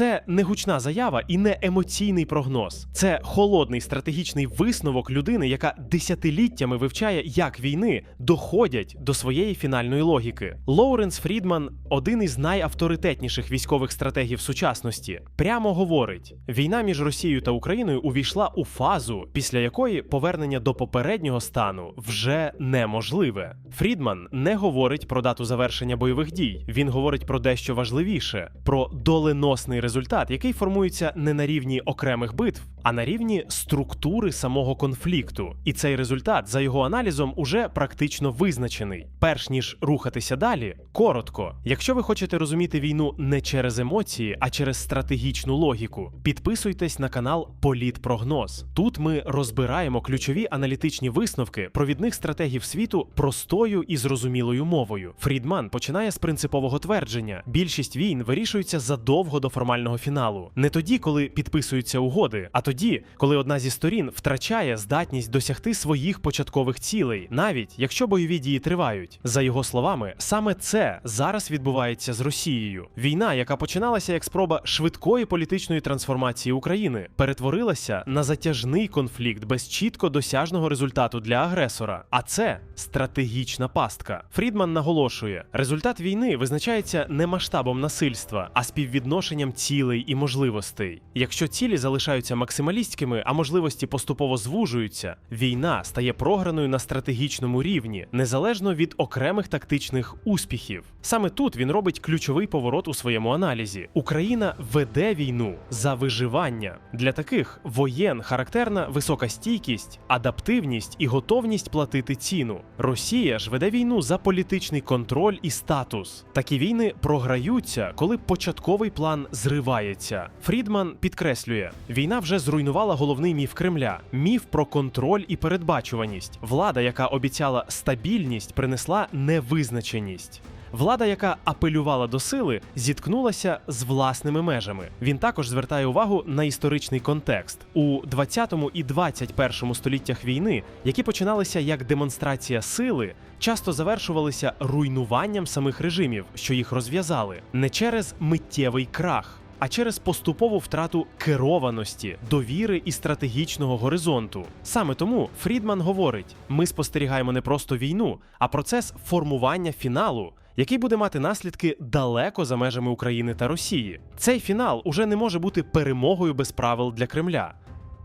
Це не гучна заява і не емоційний прогноз. Це холодний стратегічний висновок людини, яка десятиліттями вивчає, як війни доходять до своєї фінальної логіки. Лоуренс Фрідман, один із найавторитетніших військових стратегів сучасності, прямо говорить: війна між Росією та Україною увійшла у фазу, після якої повернення до попереднього стану вже неможливе. Фрідман не говорить про дату завершення бойових дій. Він говорить про дещо важливіше: про доленосний результат, який формується не на рівні окремих битв, а на рівні структури самого конфлікту. І цей результат, за його аналізом, уже практично визначений. Перш ніж рухатися далі, коротко. Якщо ви хочете розуміти війну не через емоції, а через стратегічну логіку, підписуйтесь на канал Політпрогноз. Тут ми розбираємо ключові аналітичні висновки провідних стратегів світу простою і зрозумілою мовою. Фрідман починає з принципового твердження: більшість війн вирішуються задовго до формального фіналу, не тоді, коли підписуються угоди, а тоді, коли одна зі сторін втрачає здатність досягти своїх початкових цілей, навіть якщо бойові дії тривають. За його словами, саме це зараз відбувається з Росією. Війна, яка починалася як спроба швидкої політичної трансформації України, перетворилася на затяжний конфлікт без чітко досяжного результату для агресора. А це стратегічна пастка. Фрідман наголошує, результат війни визначається не масштабом насильства, а співвідношенням цілей і можливостей. Якщо цілі залишаються максималістськими, а можливості поступово звужуються, війна стає програною на стратегічному рівні, незалежно від окремих тактичних успіхів. Саме тут він робить ключовий поворот у своєму аналізі. Україна веде війну за виживання. Для таких воєн характерна висока стійкість, адаптивність і готовність платити ціну. Росія ж веде війну за політичний контроль і статус. Такі війни програються, коли початковий план зривається. Фрідман підкреслює, війна вже зруйнувала головний міф Кремля міф про контроль і передбачуваність. Влада, яка обіцяла стабільність, принесла невизначеність. Влада, яка апелювала до сили, зіткнулася з власними межами. Він також звертає увагу на історичний контекст у 20 і 21 століттях війни, які починалися як демонстрація сили, часто завершувалися руйнуванням самих режимів, що їх розв'язали, не через миттєвий крах. А через поступову втрату керованості, довіри і стратегічного горизонту. Саме тому Фрідман говорить: ми спостерігаємо не просто війну, а процес формування фіналу, який буде мати наслідки далеко за межами України та Росії. Цей фінал уже не може бути перемогою без правил для Кремля.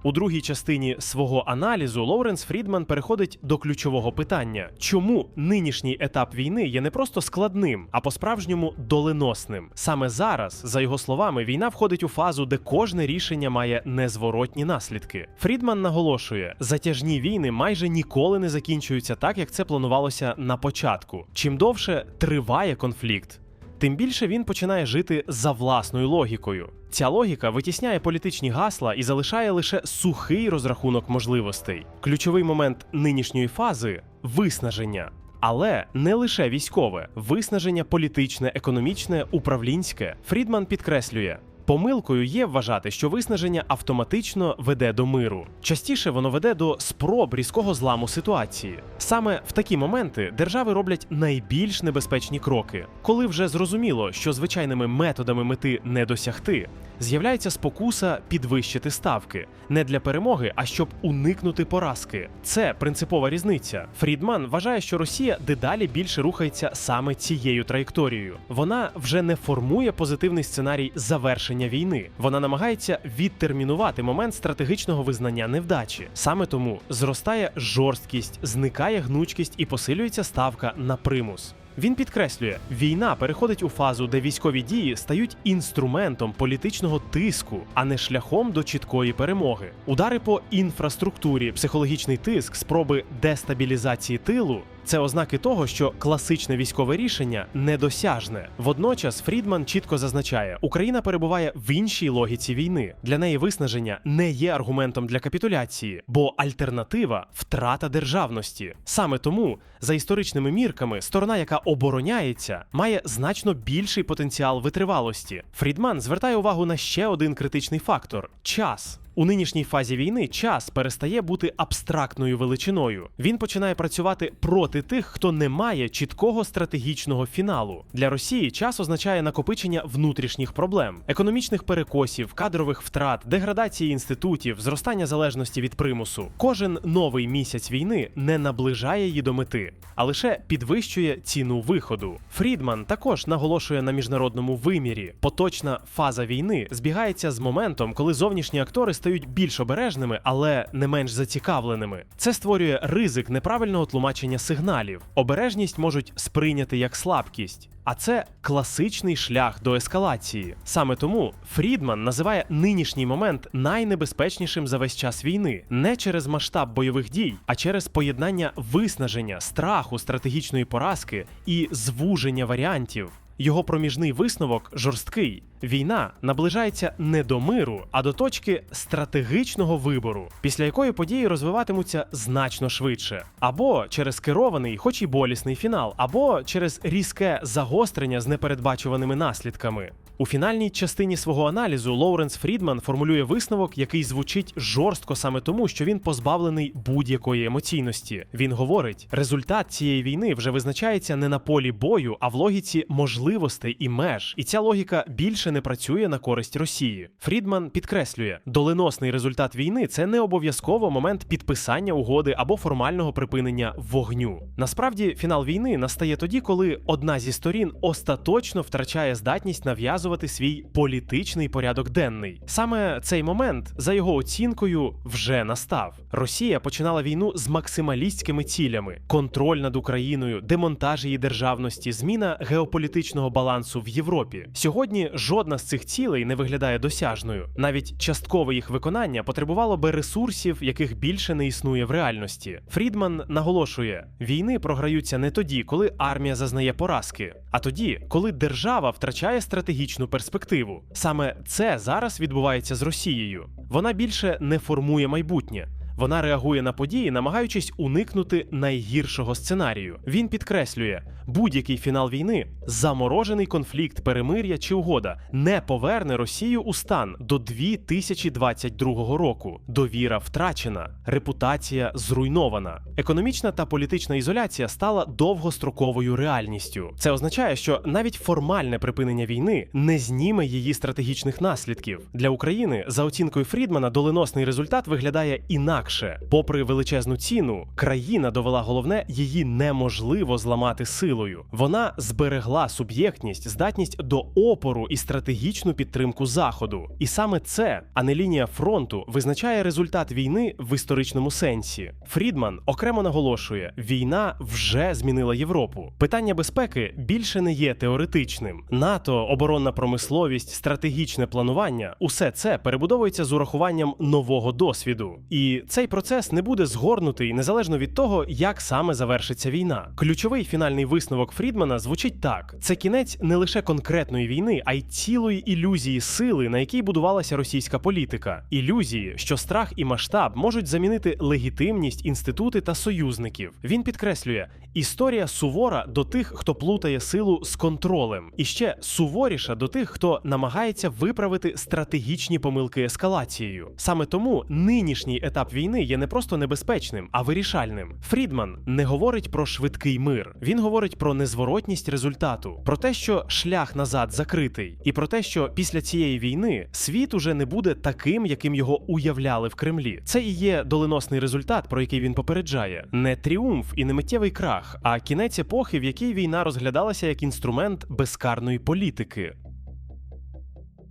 У другій частині свого аналізу Лоуренс Фрідман переходить до ключового питання: чому нинішній етап війни є не просто складним, а по-справжньому доленосним? Саме зараз, за його словами, війна входить у фазу, де кожне рішення має незворотні наслідки. Фрідман наголошує, затяжні війни майже ніколи не закінчуються так, як це планувалося на початку. Чим довше триває конфлікт, тим більше він починає жити за власною логікою. Ця логіка витісняє політичні гасла і залишає лише сухий розрахунок можливостей. Ключовий момент нинішньої фази виснаження. Але не лише військове, виснаження політичне, економічне, управлінське. Фрідман підкреслює. Помилкою є вважати, що виснаження автоматично веде до миру. Частіше воно веде до спроб різкого зламу ситуації. Саме в такі моменти держави роблять найбільш небезпечні кроки, коли вже зрозуміло, що звичайними методами мети не досягти. З'являється спокуса підвищити ставки не для перемоги, а щоб уникнути поразки. Це принципова різниця. Фрідман вважає, що Росія дедалі більше рухається саме цією траєкторією. Вона вже не формує позитивний сценарій завершення війни. Вона намагається відтермінувати момент стратегічного визнання невдачі. Саме тому зростає жорсткість, зникає гнучкість і посилюється ставка на примус. Він підкреслює, війна переходить у фазу, де військові дії стають інструментом політичного тиску, а не шляхом до чіткої перемоги. Удари по інфраструктурі, психологічний тиск, спроби дестабілізації тилу. Це ознаки того, що класичне військове рішення недосяжне. Водночас Фрідман чітко зазначає, Україна перебуває в іншій логіці війни. Для неї виснаження не є аргументом для капітуляції, бо альтернатива втрата державності. Саме тому, за історичними мірками, сторона, яка обороняється, має значно більший потенціал витривалості. Фрідман звертає увагу на ще один критичний фактор час. У нинішній фазі війни час перестає бути абстрактною величиною. Він починає працювати проти тих, хто не має чіткого стратегічного фіналу. Для Росії час означає накопичення внутрішніх проблем, економічних перекосів, кадрових втрат, деградації інститутів, зростання залежності від примусу. Кожен новий місяць війни не наближає її до мети, а лише підвищує ціну виходу. Фрідман також наголошує на міжнародному вимірі. Поточна фаза війни збігається з моментом, коли зовнішні актори стають більш обережними, але не менш зацікавленими. Це створює ризик неправильного тлумачення сигналів. Обережність можуть сприйняти як слабкість. А це класичний шлях до ескалації. Саме тому Фрідман називає нинішній момент найнебезпечнішим за весь час війни не через масштаб бойових дій, а через поєднання виснаження, страху, стратегічної поразки і звуження варіантів. Його проміжний висновок жорсткий. Війна наближається не до миру, а до точки стратегічного вибору, після якої події розвиватимуться значно швидше, або через керований, хоч і болісний фінал, або через різке загострення з непередбачуваними наслідками. У фінальній частині свого аналізу Лоуренс Фрідман формулює висновок, який звучить жорстко саме тому, що він позбавлений будь-якої емоційності. Він говорить: результат цієї війни вже визначається не на полі бою, а в логіці можливостей і меж. І ця логіка більше не працює на користь Росії. Фрідман підкреслює, доленосний результат війни це не обов'язково момент підписання угоди або формального припинення вогню. Насправді, фінал війни настає тоді, коли одна зі сторін остаточно втрачає здатність нав'язувати свій політичний порядок денний. Саме цей момент, за його оцінкою, вже настав. Росія починала війну з максималістськими цілями: контроль над Україною, демонтаж її державності, зміна геополітичного балансу в Європі. Сьогодні жодна з цих цілей не виглядає досяжною. Навіть часткове їх виконання потребувало би ресурсів, яких більше не існує в реальності. Фрідман наголошує: війни програються не тоді, коли армія зазнає поразки, а тоді, коли держава втрачає стратегічну перспективу. Саме це зараз відбувається з Росією. Вона більше не формує майбутнє. Вона реагує на події, намагаючись уникнути найгіршого сценарію. Він підкреслює, будь-який фінал війни, заморожений конфлікт, перемир'я чи угода не поверне Росію у стан до 2022 року. Довіра втрачена, репутація зруйнована. Економічна та політична ізоляція стала довгостроковою реальністю. Це означає, що навіть формальне припинення війни не зніме її стратегічних наслідків для України. За оцінкою Фрідмана, доленосний результат виглядає інакше. Попри величезну ціну, країна довела головне, її неможливо зламати силою. Вона зберегла суб'єктність, здатність до опору і стратегічну підтримку заходу. І саме це, а не лінія фронту, визначає результат війни в історичному сенсі. Фрідман окремо наголошує: війна вже змінила Європу. Питання безпеки більше не є теоретичним. НАТО, оборонна промисловість, стратегічне планування усе це перебудовується з урахуванням нового досвіду. І цей процес не буде згорнутий незалежно від того, як саме завершиться війна. Ключовий фінальний висновок Фрідмана звучить так: це кінець не лише конкретної війни, а й цілої ілюзії сили, на якій будувалася російська політика. Ілюзії, що страх і масштаб можуть замінити легітимність, інститути та союзників. Він підкреслює, історія сувора до тих, хто плутає силу з контролем, і ще суворіша до тих, хто намагається виправити стратегічні помилки ескалацією. Саме тому нинішній етап війни є не просто небезпечним, а вирішальним. Фрідман не говорить про швидкий мир. Він говорить про незворотність результату, про те, що шлях назад закритий, і про те, що після цієї війни світ уже не буде таким, яким його уявляли в Кремлі. Це і є доленосний результат, про який він попереджає: не тріумф і не миттєвий крах, а кінець епохи, в якій війна розглядалася як інструмент безкарної політики.